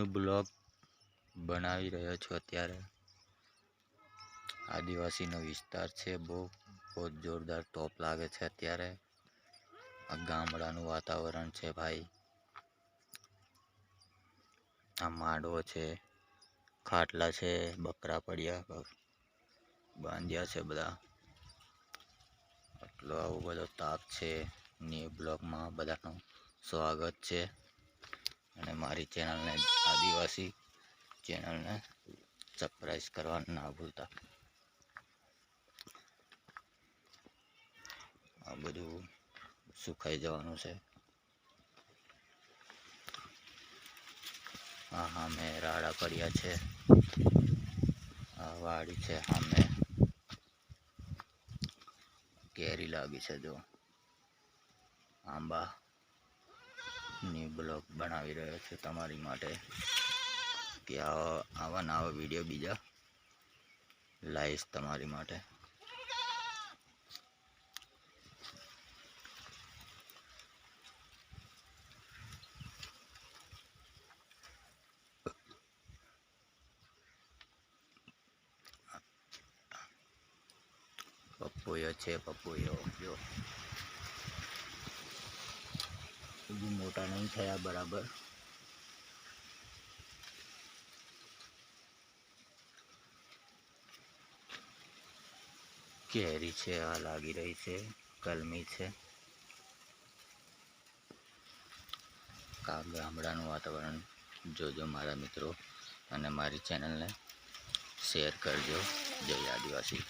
New blog બનાવી રહ્યો છું અત્યારે. આદિવાસીનો વિસ્તાર છે, બહુ બહુ જોરદાર ટોપ લાગે છે અત્યારે. આ ગામડાનું વાતાવરણ છે ભાઈ. આ માંડવો છે, ખાટલા છે, બકરા પડ્યા બાંધ્યા છે બધા. આટલો આવો બધો તાપ છે ન્યૂ બ્લોગમાં બધાનું સ્વાગત છે. અને મારી ચેનલને આદિવાસી ચેનલને સબસ્ક્રાઈબ કરવાનું ના ભૂલતા. આ બધું સુકાઈ જવાનું છે. હા હા મેં રાડા પડ્યા છે. આ વાડી છે સામે કેરી લાગી છે જો. આંબા. ની બ્લોગ બનાવી રહ્યો છું તમારી માટે. કે આવા નવા વીડિયો બીજા લાવીશ તમારી માટે. પપ્પુયો છે, પપ્પુયો. જો. હજુ મોટા નહીં થયા, બરાબર. કેરી છે, આ લાગી રહી છે, કલમી છે. આ ગામડાનું વાતાવરણ જોજો મારા મિત્રો, અને મારી ચેનલને શેર કરજો. જય આદિવાસી.